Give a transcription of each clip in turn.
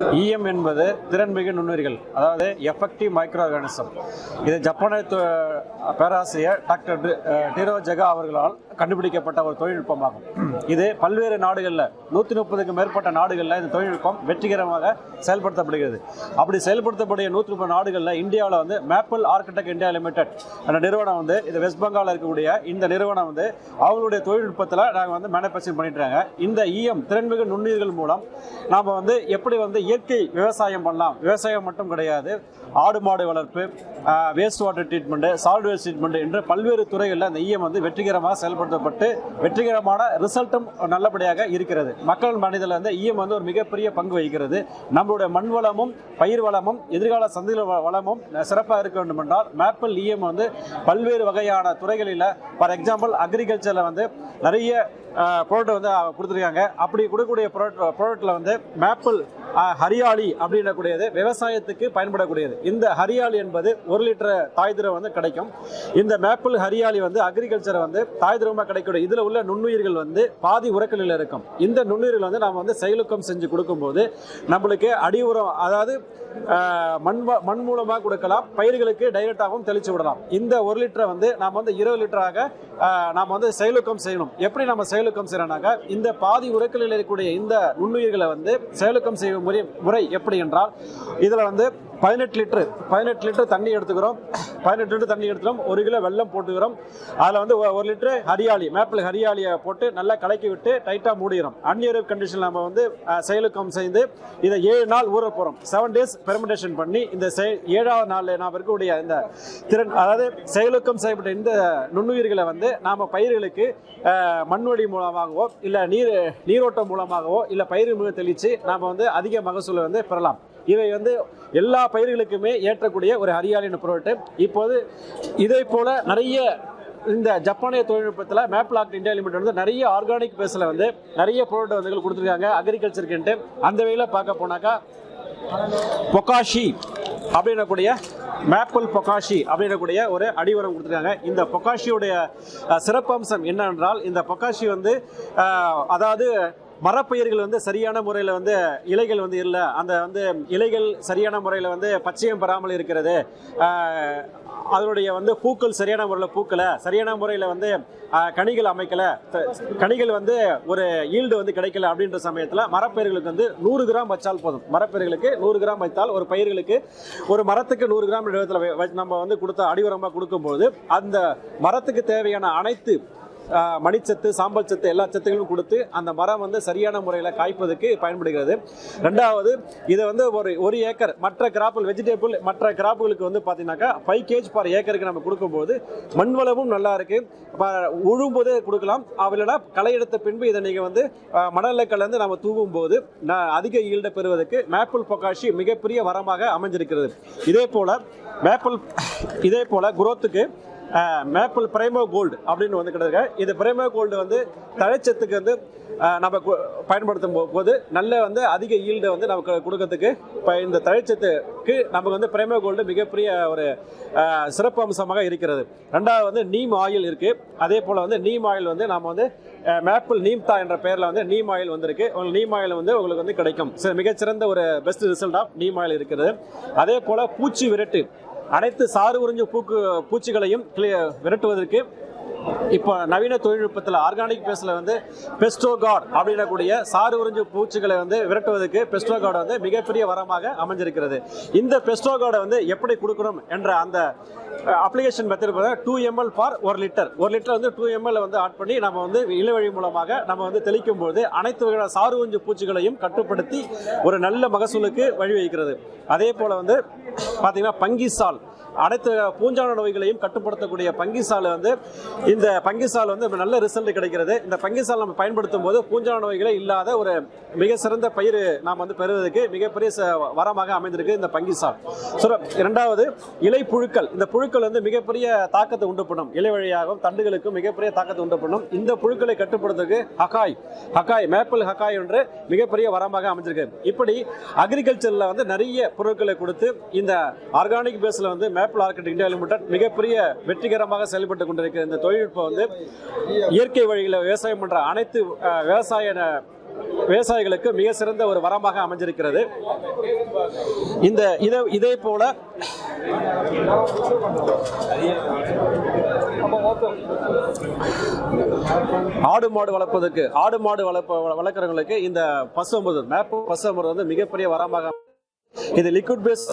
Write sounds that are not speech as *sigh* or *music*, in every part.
இஎம் என்பது திறன்மிகு நுண்ணுயிர்கள் அதாவது எஃபெக்டிவ் மைக்ரோ ஆர்கானிசம் இது ஜப்பானிய பேராசிரியர் டாக்டர் டிரோ ஜெகா அவர்களால் கண்டுபிடிக்கப்பட்ட ஒரு தொழில்நுட்பமாகும். இது பல்வேறு நாடுகளில் நூற்றி முப்பதுக்கு மேற்பட்ட நாடுகளில் இந்த தொழில்நுட்பம் வெற்றிகரமாக செயல்படுத்தப்படுகிறது. அப்படி செயல்படுத்தக்கூடிய நூற்றி முப்பது நாடுகளில் இந்தியாவில் வந்து மேப்பிள் ஆர்கிடெக்ட் இந்தியா லிமிடெட் அந்த நிறுவனம் வந்து இது வெஸ்ட் பெங்காலில் இருக்கக்கூடிய இந்த நிறுவனம் வந்து அவங்களுடைய தொழில்நுட்பத்தில் நாங்கள் வந்து மேனுஃபேக்சரிங் பண்ணிட்டு இருக்காங்க. இந்த இஎம் திறன்மிகு நுண்ணுயிர்கள் மூலம் நாம் வந்து எப்படி வந்து இயற்கை விவசாயம் பண்ணலாம். விவசாயம் மட்டும் கிடையாது. ஆடு மாடு வளர்ப்பு waste water treatment salt waste treatment என்று பல்வேறு துறைகளில் அந்த இஎம் வந்து வெற்றிகரமாக செயல்படுத்தப்பட்டு வெற்றிகரமான ரிசல்ட்டும் நல்லபடியாக இருக்கிறது. மக்கள் மனிதனில் வந்து இஎம் வந்து ஒரு மிகப்பெரிய பங்கு வகிக்கிறது. நம்மளுடைய மண் வளமும் பயிர் வளமும் எதிர்கால சந்தையில் வளமும் சிறப்பாக இருக்க வேண்டும் என்றால் மேப்பிள் இஎம் வந்து பல்வேறு வகையான துறைகளில் ஃபார் எக்ஸாம்பிள் அக்ரிகல்ச்சரில் வந்து நிறைய ப்ராடக்ட் வந்து கொடுத்துருக்காங்க. அப்படி கொடுக்கக்கூடிய ப்ராடக்ட் ப்ராடக்ட்டில் வந்து மேப்பிள் ஹரியாளி அப்படின்னக்கூடியது விவசாயத்துக்கு பயன்படக்கூடியது. இந்த ஹரியாளி என்பது ஒரு லிட்டர் தாய் திரவம் வந்து கிடைக்கும். இந்த மேப்பிள் ஹரியாளி வந்து அக்ரிகல்ச்சர் வந்து தாய் திரவமாக கிடைக்கக்கூடிய இதில் உள்ள நுண்ணுயிர்கள் வந்து பாதி உரக்கலில் இருக்கும். இந்த நுண்ணுயிர்கள் வந்து நாம் வந்து செயலுக்கம் செஞ்சு கொடுக்கும்போது நம்மளுக்கு அடி உரம் அதாவது மண் மண் மூலமாக கொடுக்கலாம். பயிர்களுக்கு டைரக்டாகவும் தெளிச்சு விடலாம். இந்த ஒரு லிட்டரை வந்து நாம் வந்து இருபது லிட்டராக நாம் வந்து செயலுக்கம் செய்யணும். எப்படி நம்ம செயலுக்கம் செய்யறோம்னாக்கா இந்த பாதி உரைக்கலில் இருக்கக்கூடிய இந்த நுண்ணுயிர்களை வந்து செயலுக்கம் செய்யும் முறை முறை எப்படி என்றால் இதில் வந்து பதினெட்டு லிட்டரு பதினெட்டு லிட்டர் தண்ணி எடுத்துக்கிறோம். பதினெட்டு லிட்டர் தண்ணி எடுத்துக்கிறோம். ஒரு கிலோ வெல்லம் போட்டுக்கிறோம். அதில் வந்து ஒரு லிட்டரு ஹரியாளி மேப்பிள் ஹரியாளியை போட்டு நல்லா கலக்கி விட்டு டைட்டாக மூடிக்கிறோம். அன்னியர் கண்டிஷனில் நம்ம வந்து செயலுக்கம் செய்து இதை ஏழு நாள் ஊற போகிறோம் செவன் டேஸ் பெர்மெண்டேஷன் பண்ணி இந்த செய- ஏழாவது நாளில் நாம் இருக்கக்கூடிய இந்த திறன் அதாவது செயலுக்கம் செய்யப்பட்ட இந்த நுண்ணுயிர்களை வந்து நாம் பயிர்களுக்கு மண்வழி மூலமாகவோ இல்லை நீர் நீரோட்டம் மூலமாகவோ இல்லை பயிர் மூலம் தெளித்து நாம் வந்து அதிக மகசூலை வந்து பெறலாம். இவை வந்து எல்லா பயிர்களுக்குமே ஏற்றக்கூடிய ஒரு ஹரியாலின பொருட்டு. இப்போது இதை போல நிறைய இந்த ஜப்பானிய தொழில்நுட்பத்தில் மேப்லாக் இந்தியா லிமிடெட் வந்து நிறைய ஆர்கானிக் பேஸில் வந்து நிறைய ப்ராடக்ட் வந்து கொடுத்துருக்காங்க. அக்ரிகல்ச்சருக்குன்ட்டு. அந்த வகையில் பார்க்க போனாக்கா பொக்காஷி அப்படின்னக்கூடிய மேப்பிள் பொக்காஷி அப்படின்னக்கூடிய ஒரு அடிவரம் கொடுத்துருக்காங்க. இந்த பொக்காஷியுடைய சிறப்பம்சம் என்னென்றால் இந்த பொக்காஷி வந்து அதாவது மரப்பயிர்கள் வந்து சரியான முறையில் வந்து இலைகள் வந்து இல்லை. அந்த வந்து இலைகள் சரியான முறையில் வந்து பச்சையம் பெறாமல் இருக்கிறது. அதனுடைய வந்து பூக்கள் சரியான முறையில் பூக்கலை. சரியான முறையில் வந்து கனிகள் அமைக்கலை. கனிகள் வந்து ஒரு ஈல்டு வந்து கிடைக்கல அப்படின்ற சமயத்தில் மரப்பயிர்களுக்கு வந்து நூறு கிராம் வச்சால் போதும். மரப்பயிர்களுக்கு நூறு கிராம் வைத்தால் ஒரு பயிர்களுக்கு ஒரு மரத்துக்கு நூறு கிராம் இடத்துல நம்ம வந்து கொடுத்த அடிவரமாக கொடுக்கும்போது அந்த மரத்துக்கு தேவையான அனைத்து மணிச்சத்து சாம்பல் சத்து எல்லா சத்துகளும் கொடுத்து அந்த மரம் வந்து சரியான முறையில் காய்ப்பதற்கு பயன்படுகிறது. ரெண்டாவது இதை வந்து ஒரு ஒரு ஏக்கர் மற்ற கிராப்பில் வெஜிடபிள் மற்ற கிராப்புகளுக்கு வந்து பார்த்தீங்கன்னாக்கா ஃபைவ் கேஜ் பர் ஏக்கருக்கு நம்ம கொடுக்கும்போது மண் வளமும் நல்லா இருக்கு. ப- உழும்போதே கொடுக்கலாம். இல்லைனா களை எடுத்த பின்பு இதை நீங்கள் வந்து ஆஹ் கலந்து நம்ம தூவும் போது அதிக ஈல்டை பெறுவதற்கு மேப்பிள் பொக்காஷி மிகப்பெரிய வரமாக அமைஞ்சிருக்கிறது. இதே போல மேப்பிள் இதே போல குரோத்துக்கு மேப்பிள் பிரைமோ கோல்டு அப்படின்னு வந்து கிடக்கு இது பிரைமோ கோல்டு வந்து தழைச்சத்துக்கு வந்து நம்ம பயன்படுத்தும் போது நல்ல வந்து அதிக ஈல்டை வந்து நமக்கு கொடுக்கறதுக்கு இப்போ இந்த தழைச்சத்துக்கு நமக்கு வந்து பிரைமோ கோல்டு மிகப்பெரிய ஒரு சிறப்பு அம்சமாக இருக்கிறது. ரெண்டாவது வந்து நீம் ஆயில் இருக்குது அதே போல் வந்து நீம் ஆயில் வந்து நம்ம வந்து மேப்பிள் நீம்தா என்ற பெயரில் வந்து நீம் ஆயில் வந்திருக்கு. உங்களுக்கு நீம் ஆயில் வந்து உங்களுக்கு வந்து கிடைக்கும். மிகச்சிறந்த ஒரு best result of neem oil இருக்கிறது. அதே போல் பூச்சி விரட்டு. அனைத்து சாறு உறிஞ்சு பூக்கு பூச்சிகளையும் விரட்டுவதற்கு இப்போ நவீன தொழில்நுட்பத்தில் ஆர்கானிக் பேஸில் வந்து பெஸ்டோகாட் அப்படின்னக்கூடிய சாறு உறிஞ்சு பூச்சிகளை வந்து விரட்டுவதற்கு பெஸ்டோகாட் வந்து மிகப்பெரிய வரமாக அமைஞ்சிருக்கிறது. இந்த பெஸ்டோகாடை வந்து எப்படி கொடுக்கணும் என்ற அந்த application method two ML for ஒரு லிட்டர் ஒரு லிட்டர் வந்து டூ எம்எல் வந்து ஆட் பண்ணி நம்ம வந்து இழுவழி மூலமாக நம்ம வந்து தெளிக்கும் போது அனைத்து வகையான சாறு உறிஞ்சு பூச்சிகளையும் கட்டுப்படுத்தி ஒரு நல்ல மகசூலுக்கு வழிவகுக்கிறது. அதே போல் வந்து பார்த்தீங்கன்னா பங்கிசால் அனைத்து பூஞ்சான நோய்களையும் கட்டுப்படுத்தக்கூடிய பங்கிசால் வந்து இந்த பங்கிசால் வந்து நல்ல ரிசல்ட் கிடைக்கிறது. இந்த பங்கிசால் நம்ம பயன்படுத்தும் போது பூஞ்சான நோய்களே இல்லாத ஒரு மிக சிறந்த பயிர் நாம் வந்து பெறுவதற்கு மிகப்பெரிய ச- வரமாக அமைந்திருக்கு இந்த பங்கிசால். ஸோ இரண்டாவது இலை புழுக்கள். இந்த புழுக்கள் வந்து மிகப்பெரிய தாக்கத்தை உண்டு பண்ணும். இலை வழியாகவும் தண்டுகளுக்கும் மிகப்பெரிய தாக்கத்தை உண்டு பண்ணும். இந்த புழுக்களை கட்டுப்படுத்துறதுக்கு ஹக்காய் ஹக்காய் மேப்பிள் ஹக்காய் என்று மிகப்பெரிய வரமாக அமைஞ்சிருக்கு. இப்படி அக்ரிகல்ச்சரில் வந்து நிறைய பொருட்களை கொடுத்து இந்த ஆர்கானிக் பேஸில் வந்து ஆப்பிள் ஆர்கிட் இந்தியா லிமிடெட் மிகப்பெரிய வெற்றிகரமாக செயல்பட்டு கொண்டிருக்கிற இந்த தொழில்நுட்பம் வந்து இயற்கை வழியில் விவசாயம் பண்ணுற அனைத்து விவசாய விவசாயிகளுக்கு மிக சிறந்த ஒரு வரமாக அமைஞ்சிருக்கிறது. இந்த இதை இதே போல ஆடு மாடு வளர்ப்பதற்கு ஆடு மாடு வளர்ப்ப வளர்க்குறவங்களுக்கு இந்த பசு அமிர்தம் மேப்பு பசு அமிர்தம் வந்து மிகப்பெரிய வரமாக இது லிக்விட் பேஸ்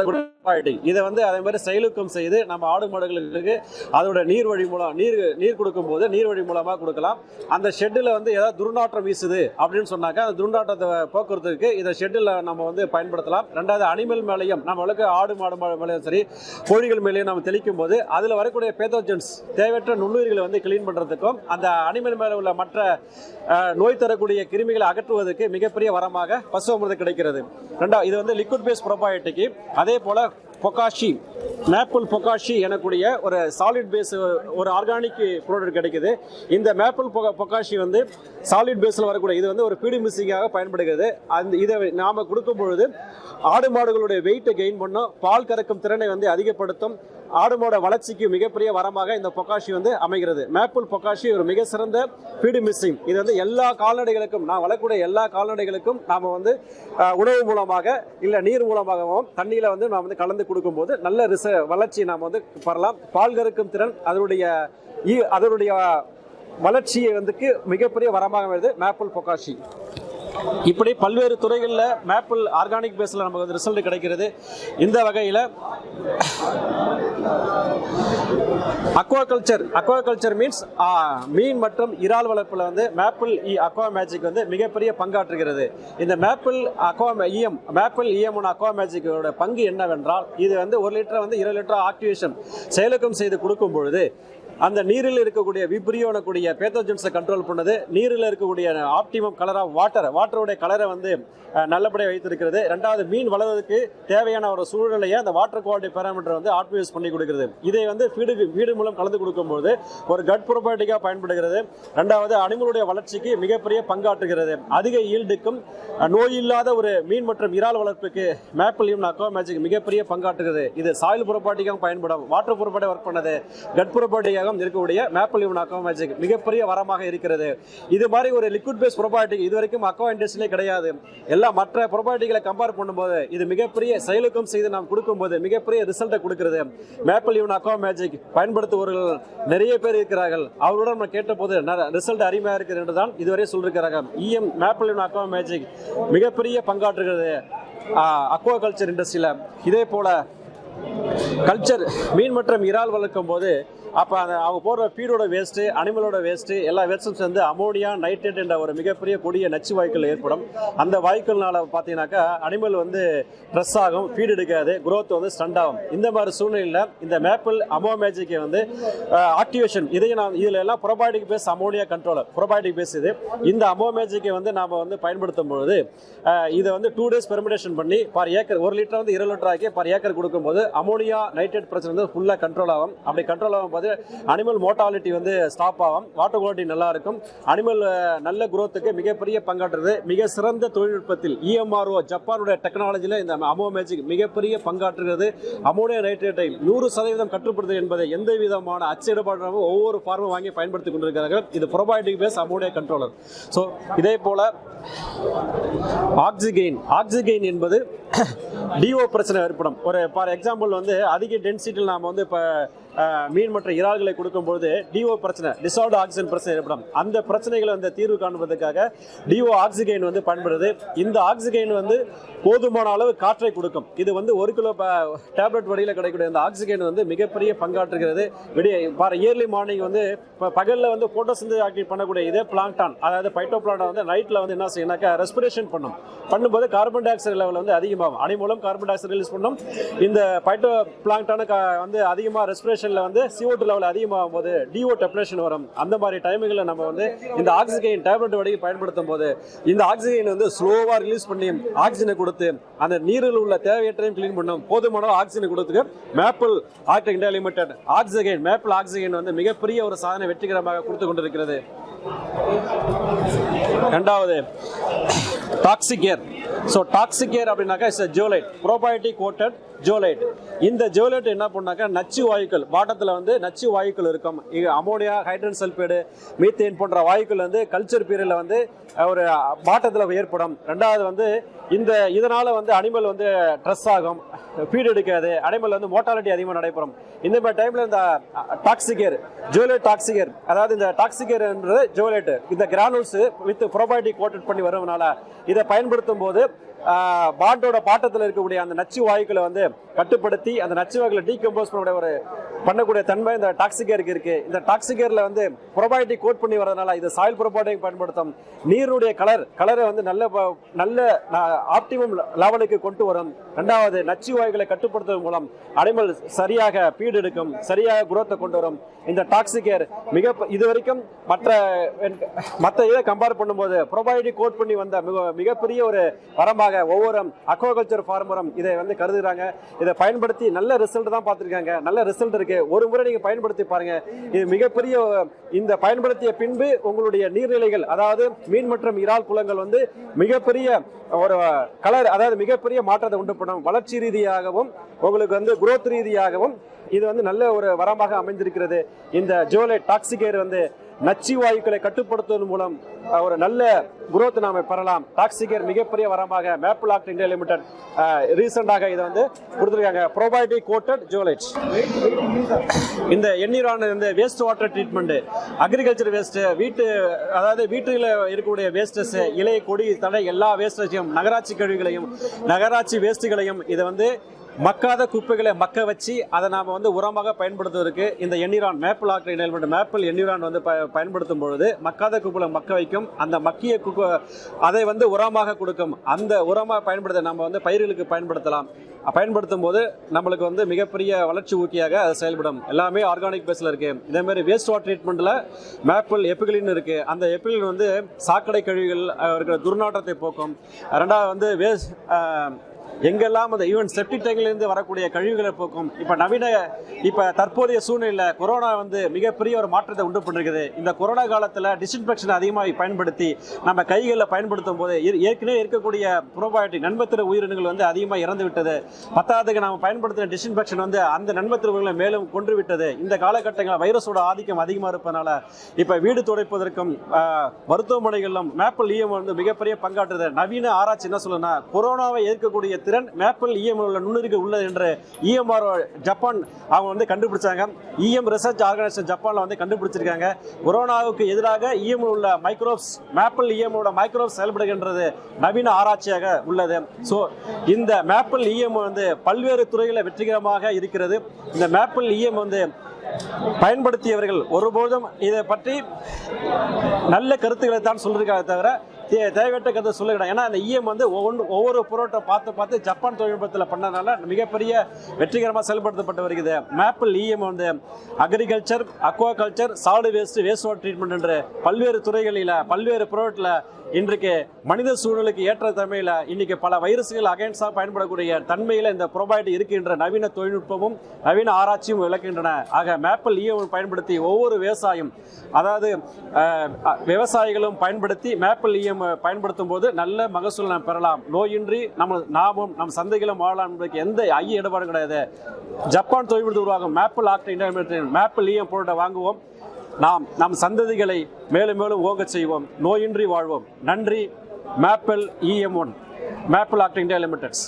இதை வந்து அதே மாதிரி செயலுக்கம் செய்து நம்ம ஆடு மாடுகளுக்கு அதோட நீர் வழி மூலம் நீர் நீர் கொடுக்கும் போது நீர் வழி மூலமாக கொடுக்கலாம். அந்த ஷெட்டில் வந்து ஏதாவது துர்நாற்றம் வீசுது அப்படின்னு சொன்னாக்கா அந்த துர்நாற்றத்தை போக்குறதுக்கு இதை ஷெட்டில் நம்ம வந்து பயன்படுத்தலாம். ரெண்டாவது அனிமல் மேலேயும் நம்மளுக்கு ஆடு மாடு மாடு மேலேயும் சரி கோழிகள் மேலேயும் நம்ம தெளிக்கும் போது அதில் வரக்கூடிய பேத்தோஜன்ஸ் தேவையற்ற நுண்ணுயிர்களை வந்து கிளீன் பண்ணுறதுக்கும் அந்த அனிமல் மேலே உள்ள மற்ற நோய் தரக்கூடிய கிருமிகளை அகற்றுவதற்கு மிகப்பெரிய வரமாக பசு அமிர்தம் கிடைக்கிறது. ரெண்டாவது இது வந்து லிக்விட் பேஸ் ப்ரோபயோட்டிக்கு அதே போல் பொக்காஷி மேப்பிள் பொக்காஷி எனக்கூடிய ஒரு சாலிட் பேஸ் ஒரு ஆர்கானிக் ப்ரோடக்ட் கிடைக்குது. இந்த மேப்பிள் பொக்காஷி வந்து சாலிட் பேஸில் வரக்கூடிய இது வந்து ஒரு பீடி மிஸ்ஸிங்காக பயன்படுகிறது. அந்த இதை நாம் கொடுக்கும் பொழுது ஆடு மாடுகளுடைய வெயிட்டை கெயின் பண்ணும் பால் கறக்கும் திறனை வந்து அதிகப்படுத்தும் ஆடுமோட வளர்ச்சிக்கு மிகப்பெரிய வரமாக இந்த பொக்காஷி வந்து அமைகிறது. மேப்பிள் பொக்காஷி ஒரு மிக சிறந்த ஃபீடு மிஸ்ஸிங் இது வந்து எல்லா கால்நடைகளுக்கும் நான் வளர்க்கக்கூடிய எல்லா கால்நடைகளுக்கும் நாம் வந்து உணவு மூலமாக இல்லை நீர் மூலமாகவும் தண்ணியில் வந்து நாம் வந்து கலந்து கொடுக்கும்போது நல்ல ரிச வளர்ச்சி நாம் வந்து பெறலாம். பால் கறக்கும் திறன் அதனுடைய அதனுடைய வளர்ச்சியை வந்துக்கு மிகப்பெரிய வரமாக வருது மேப்பிள் பொக்காஷி. இப்படி பல்வேறு துறைகளில் மேப்பிள் ஆர்கானிக் பேஸில் நமக்கு வந்து ரிசல்ட் கிடைக்கிறது. இந்த வகையில் அக்வாகல்ச்சர் அக்வாகல்ச்சர் மீன்ஸ் மீன் மற்றும் இறால் வளர்ப்பில் வந்து மேப்பிள் இ அக்வா மேஜிக் வந்து மிகப்பெரிய பங்காற்றுகிறது. இந்த Maple aqua EM Maple EM aqua மேஜிக்கோட பங்கு என்னவென்றால் இது வந்து ஒரு லிட்டர் வந்து இருபது லிட்டர் ஆக்டிவேஷன் செயலக்கம் செய்து கொடுக்கும் பொழுது அந்த நீரில் இருக்கக்கூடிய விப்ரியோனக்கூடிய பேத்தோஜென்ஸை கண்ட்ரோல் பண்ணுது. நீரில் இருக்கக்கூடிய ஆப்டிமம் கலர் ஆஃப் வாட்டர் வாட்டருடைய கலரை வந்து நல்லபடியாக வைத்திருக்கிறது. ரெண்டாவது மீன் வளர்வதற்கு தேவையான ஒரு சூழ்நிலையை அந்த வாட்டர் குவாலிட்டி பேராமீட்டர் வந்து ஆப்டிமைஸ் பண்ணி கொடுக்கிறது. இதை வந்து வீடு வீடு மூலம் கலந்து கொடுக்கும்போது ஒரு கட் ப்ரொபர்ட்டிக்காக பயன்படுகிறது. ரெண்டாவது அனிமலுடைய வளர்ச்சிக்கு மிகப்பெரிய பங்காற்றுகிறது. அதிக ஈல்டுக்கும் நோய் இல்லாத ஒரு மீன் மற்றும் இறால் வளர்ப்புக்கு மேப்பிளியும் அக்வா மேஜிக் மிகப்பெரிய பங்காற்றுகிறது. இது சாயில் புறப்பாட்டிக்காகவும் பயன்படும். வாட்டர் புறப்பாட்டை ஒர்க் பண்ணது. கட் புறப்பாட்டிக்காகவும் இருக்கக்கூடிய மேப்பிளியும் அக்வா மேஜிக் மிகப்பெரிய வரமாக இருக்கிறது. இது மாதிரி ஒரு லிக்விட் பேஸ் ப்ரோபாட்டிக் இது வரைக்கும் அக்வா இண்டஸ்ட்ரியிலே கிடையாது. எல்லா மற்ற ப்ரோபாட்டிகளை கம்பேர் பண்ணும்போது இது மிகப்பெரிய செயலுக்கம் செய்து நாம் கொடுக்கும்போது மிகப்பெரிய ரிசல்ட்டை கொடுக்கிறது. மேப்பிள் யூன் அக்கோ மேஜிக் பயன்படுத்துபவர்கள் நிறைய பேர் இருக்கிறார்கள். அவருடன் நம்ம கேட்டபோது ரிசல்ட் அருமையாக இருக்குது என்று தான் இதுவரை சொல்லியிருக்கிறாங்க. இஎம் மேப்பிள் யூன் அக்கோ மேஜிக் மிகப்பெரிய பங்காற்றுகிறது அக்வா கல்ச்சர் இண்டஸ்ட்ரியில் இதே போல கல்ச்சர் மீன் மற்றும் இறால் வளர்க்கும் போது அப்போ அந்த அவங்க போடுற ஃபீடோட வேஸ்ட்டு அனிமலோட வேஸ்ட்டு எல்லா வேஸ்ட்டும் சேர்ந்து அமோனியா நைட்ரேட் என்ற ஒரு மிகப்பெரிய கொடிய நச்சு வாய்க்கள் ஏற்படும். அந்த வாய்க்கள்னால பார்த்தீங்கன்னாக்கா அனிமல் வந்து ட்ரெஸ் ஆகும் ஃபீட் எடுக்காது குரோத் வந்து ஸ்டண்ட் ஆகும். இந்த மாதிரி சூழ்நிலையில் இந்த மேப்பிள் அமோ மேஜிக்கை வந்து ஆக்டிவேஷன் இதையும் நான் இதில் எல்லாம் probiotic base ammonia controller probiotic base இது. இந்த அமோ மேஜிக்கை வந்து நாம் வந்து பயன்படுத்தும் பொழுது இதை வந்து டூ டேஸ் பெர்மிடேஷன் பண்ணி பர் ஏக்கர் ஒரு லிட்டர் வந்து இருபது லிட்டர் ஆக்கி பர் ஏக்கர் கொடுக்கும்போது அமோனியா நைட்ரேட் பிரச்சனை வந்து ஃபுல்லாக கண்ட்ரோல் ஆகும். அப்படி கண்ட்ரோல் ஆகும் போது அனிமல் மோட்டாலிட்டி வந்து ஸ்டாப் ஆகும். வாட்டர் குவாலிட்டி நல்லா இருக்கும். அனிமல் நல்ல குரோத்துக்கு மிகப்பெரிய பங்காற்றுறது மிக சிறந்த தொழில்நுட்பத்தில் இஎம்ஆர்ஓ ஜப்பானுடைய டெக்னாலஜியில் இந்த அமோ மேஜிக் மிகப்பெரிய பங்காற்றுகிறது. அமோனியா நைட்ரேட்டை நூறு சதவீதம் கட்டுப்படுது என்பதை எந்த விதமான அச்சிடப்பாடும் ஒவ்வொரு ஃபார்மும் வாங்கி பயன்படுத்தி கொண்டிருக்கிறார்கள். இது probiotic base ammonia controller so இதே போல ஆக்சிகெயின் ஆக்சிகெயின் என்பது *coughs* டிஓ பிரச்சனை ஏற்படும். ஒரு ஃபார் எக்ஸாம்பிள் வந்து அதிக டென்சிட்டியில் நாம் வந்து இப்போ மீன் மற்றும் இறால்களை கொடுக்கும்போது டிஓ பிரச்சனை டிசால்வ் ஆக்சிஜன் பிரச்சனை ஏற்படும். அந்த பிரச்சனைகளை வந்து தீர்வு காண்பதற்காக டிஓ ஆக்சிகைன் வந்து பயன்படுது. இந்த ஆக்சிகைன் வந்து போதுமான அளவு காற்றை கொடுக்கும். இது வந்து ஒரு கிலோ டேப்லெட் வழியில் கிடைக்கக்கூடிய இந்த ஆக்சிகெயின் வந்து மிகப்பெரிய பங்காற்றுகிறது. விடிய பாரு இயர்லி மார்னிங் வந்து இப்போ பகலில் வந்து போட்டோசிந்து ஆக்டிவ் பண்ணக்கூடிய இதே பிளாங்டான் அதாவது பைட்டோ வந்து நைட்டில் வந்து என்ன செய்யணாக்கா ரெஸ்பிரேஷன் பண்ணும். பண்ணும்போது கார்பன் டை ஆக்சைடு லெவல் வந்து அதிகமாகும். அணி மூலம் கார்பன் டை ஆக்சைடு ரிலீஸ் பண்ணும். இந்த பைட்டோ பிளாங்டானுக்கு வந்து அதிகமாக ரெஸ்பிரேஷன் ரெஸ்பிரேஷனில் வந்து சிஓ டூ லெவல் அதிகமாகும் போது டிஓ டெப்ரேஷன் வரும். அந்த மாதிரி டைமிங்கில் நம்ம வந்து இந்த ஆக்சிஜன் டேப்லெட் வழி பயன்படுத்தும் போது இந்த ஆக்சிஜன் வந்து ஸ்லோவாக ரிலீஸ் பண்ணி ஆக்சிஜனை கொடுத்து அந்த நீரில் உள்ள தேவையற்றையும் க்ளீன் பண்ணும். போதுமான ஆக்சிஜனை கொடுத்து Maple acting India limited oxygen Maple oxygen வந்து மிகப்பெரிய ஒரு சாதனை வெற்றிகரமாக கொடுத்து கொண்டிருக்கிறது. ரெண்டாவது டாக்ஸிகேர் ஸோ டாக்ஸிகேர் அப்படின்னாக்கா it's zeolite probiotic coated zeolite இந்த ஜோலைட் என்ன பண்ணாக்கா நச்சு வாயுக்கள் பாட்டத்தில் வந்து நச்சு வாயுக்கள் இருக்கும். இது அமோனியா ஹைட்ரன் சல்பேடு மீத்தேன் போன்ற வாயுக்கள் வந்து கல்ச்சர் பீரியடில் வந்து ஒரு பாட்டத்தில் ஏற்படும். ரெண்டாவது வந்து இந்த இதனால் வந்து அனிமல் வந்து ட்ரெஸ் ஆகும் ஃபீட் எடுக்காது அனிமல் வந்து மோட்டாலிட்டி அதிகமாக நடைபெறும். இந்த மாதிரி டைமில் இந்த டாக்ஸிகேர் ஜுவலேட் டாக்ஸிகேர் அதாவது இந்த டாக்ஸிகேர்ன்றது ஜுவலேட்டு இந்த கிரானுல்ஸ் வித் ப்ரோபயோட்டிக் கோட்டட் பண்ணி வரவனால இதை பயன்படுத்தும் போது பாட்டோட பாட்டத்தில் இருக்கக்கூடிய அந்த நச்சு வாயுக்களை வந்து கட்டுப்படுத்தி அந்த நச்சு வாயுக்களை டீகம்போஸ் பண்ணக்கூடிய ஒரு பண்ணக்கூடிய தன்மை இந்த டாக்ஸிகேருக்கு இருக்கு. இந்த டாக்ஸிகேர்ல வந்து ப்ரோபயோட்டிக் கோட் பண்ணி வரதுனால இது சாயில் ப்ரோபயோட்டிக் பயன்படுத்தும். நீருடைய கலர் கலரை வந்து நல்ல நல்ல ஆப்டிமம் லெவலுக்கு கொண்டு வரும். ரெண்டாவது நச்சு வாயுகளை கட்டுப்படுத்துவதன் மூலம் அனிமல் சரியாக பீடு எடுக்கும் சரியாக குரோத்தை கொண்டு வரும். இந்த டாக்ஸிகேர் மிக இது வரைக்கும் மற்ற மற்ற இதை கம்பேர் பண்ணும்போது ப்ரொபாயிட்டி கோட் பண்ணி வந்த மிக மிகப்பெரிய ஒரு வரமாக ஒவ்வொரு அக்வாகல்ச்சர் ஃபார்மரும் இதை வந்து கருதுகிறாங்க இதை பயன்படுத்தி நல்ல ரிசல்ட் தான் பார்த்துருக்காங்க. நல்ல ரிசல்ட் இருக்கு. ஒரு முறை நீங்கள் பயன்படுத்தி பாருங்க. இது மிகப்பெரிய இந்த பயன்படுத்திய பின்பு உங்களுடைய நீர்நிலைகள் அதாவது மீன் மற்றும் இறால் குளங்கள் வந்து மிகப்பெரிய ஒரு கலர் அதாவது மிகப்பெரிய மாற்றத்தை உண்டு பண்ணும். வளர்ச்சி ரீதியாகவும் உங்களுக்கு வந்து குரோத் ரீதியாகவும் இது வந்து நல்ல ஒரு வரமாக அமைந்திருக்கிறது. இந்த ஜோலை டாக்ஸிகேர் வந்து நச்சு வாயுக்களை கட்டுப்படுத்துவதன் மூலம் ஒரு நல்ல குரோத் நாம பெறலாம். டாக்ஸிகேர் மிகப்பெரிய வரமாக மேப்பிள் ஆக்ட் இந்தியா லிமிடெட் ரீசெண்டாக இதை வந்து கொடுத்துருக்காங்க. ப்ரோபயோட்டிக் கோட்டட் ஜுவலைட் இந்த எண்ணீரான இந்த waste water treatment agriculture waste வீட்டு அதாவது வீட்டில் இருக்கக்கூடிய வேஸ்டஸ் இலை கொடி தடை எல்லா வேஸ்டஸையும் நகராட்சி கழிவுகளையும் நகராட்சி வேஸ்ட்டுகளையும் இதை வந்து மக்காத குப்பைகளை மக்க வச்சு அதை நாம் வந்து உரமாக பயன்படுத்துவதற்கு இந்த எண்ணிரான் மேப்பிள் ஆக்டர் இணையப்பட்ட மேப்பிள் எண்ணிரான் வந்து ப- பயன்படுத்தும் பொழுது மக்காத குப்பைகளை மக்க வைக்கும். அந்த மக்கிய குப்பை அதை வந்து உரமாக கொடுக்கும். அந்த உரமாக பயன்படுத்த நம்ம வந்து பயிர்களுக்கு பயன்படுத்தலாம். பயன்படுத்தும் போது நம்மளுக்கு வந்து மிகப்பெரிய வளர்ச்சி ஊக்கியாக அது செயல்படும். எல்லாமே ஆர்கானிக் பேஸில் இருக்குது இதேமாதிரி வேஸ்ட் வாட்டர் ட்ரீட்மெண்ட்டில் மேப்பிள் எப்பிகளின் இருக்குது அந்த எப்பிகளின் வந்து சாக்கடை கழிவுகள் இருக்கிற துர்நாற்றத்தை போக்கும். ரெண்டாவது வந்து வேஸ்ட் எங்கெல்லாம் அந்த ஈவன் செப்டிக் டேங்கிலிருந்து வரக்கூடிய கழிவுகளை போக்கும். இப்போ நவீன இப்போ தற்போதைய சூழ்நிலையில் கொரோனா வந்து மிகப்பெரிய ஒரு மாற்றத்தை உண்டு பண்ணிருக்குது. இந்த கொரோனா காலத்தில் டிஸ்இன்ஃபெக்ஷன் அதிகமாக பயன்படுத்தி நம்ம கைகளில் பயன்படுத்தும் போது ஏற்கனவே இருக்கக்கூடிய புரோபயோட்டிக் நண்பத்திர உயிரினங்கள் வந்து அதிகமாக இறந்து விட்டது. பத்தாவதுக்கு நாம் பயன்படுத்தின டிஸ்இன்ஃபெக்ஷன் வந்து அந்த நண்பத்திர உயிரினங்களை மேலும் கொன்று விட்டது. இந்த காலகட்டங்களில் வைரஸோட ஆதிக்கம் அதிகமாக இருப்பதனால இப்போ வீடு துடைப்பதற்கும் மருத்துவமனைகளிலும் மேப்பிள் இஎம் வந்து மிகப்பெரிய பங்காற்றுது. நவீன ஆராய்ச்சி என்ன சொல்லுன்னா கொரோனாவை ஏற்கக்கூடிய திறன் மேப்பிள் இஎம் உள்ள நுண்ணுயிர்கள் உள்ளது என்று இஎம்ஆர் ஜப்பான் அவங்க வந்து கண்டுபிடிச்சாங்க. இஎம் ரிசர்ச் ஆர்கனைசேஷன் ஜப்பானில் வந்து கண்டுபிடிச்சிருக்காங்க. கொரோனாவுக்கு எதிராக இஎம் உள்ள மைக்ரோப்ஸ் மேப்பிள் இஎம் உள்ள மைக்ரோப்ஸ் செயல்படுகின்றது நவீன ஆராய்ச்சியாக உள்ளது. ஸோ இந்த மேப்பிள் இஎம் வந்து பல்வேறு துறைகளில் வெற்றிகரமாக இருக்கிறது. இந்த மேப்பிள் இஎம் வந்து பயன்படுத்தியவர்கள் ஒருபோதும் இதை பற்றி நல்ல கருத்துக்களை தான் சொல்லியிருக்காங்க தவிர தேவையற்ற கதை சொல்லுகிறேன். ஏன்னா அந்த இஎம் வந்து ஒவ்வொன்று ஒவ்வொரு பொருட்டை பார்த்து பார்த்து ஜப்பான் தொழில்நுட்பத்தில் பண்ணனால மிகப்பெரிய வெற்றிகரமாக செயல்படுத்தப்பட்டு வருகிறது. மேப்பிள் இஎம் வந்து agriculture aquaculture solid waste waste water treatment என்று பல்வேறு துறைகளில் பல்வேறு ப்ராடக்டில் இன்றைக்கு மனித சூழலுக்கு ஏற்ற தன்மையில் இன்னைக்கு பல வைரஸ்கள் அகைன்ஸ்டாக பயன்படக்கூடிய தன்மையில் இந்த ப்ரோபயோட்டிக் இருக்கின்ற நவீன தொழில்நுட்பமும் நவீன ஆராய்ச்சியும் விளக்கின்றன. ஆக மேப்பிள் இஎம் பயன்படுத்தி ஒவ்வொரு விவசாயம் அதாவது விவசாயிகளும் பயன்படுத்தி மேப்பிள் இஎம் பயன்படுத்தும் போது நல்ல மகசூல் நாம் பெறலாம். நோயின்றி நம்ம நாமும் நம் சந்தைகளும் வாழலாம் என்பதற்கு எந்த ஐய இடபாடும் கிடையாது. ஜப்பான் தொழில் உருவாகும் மேப்பிள் ஆக்ட் இந்தியா மேப்பிள் ஈயம் பொருட்டை வாங்குவோம். நாம் நம் சந்ததிகளை மேலும் மேலும் ஓகச் செய்வோம். நோயின்றி வாழ்வோம். நன்றி. Maple EM one Maple Act India limiteds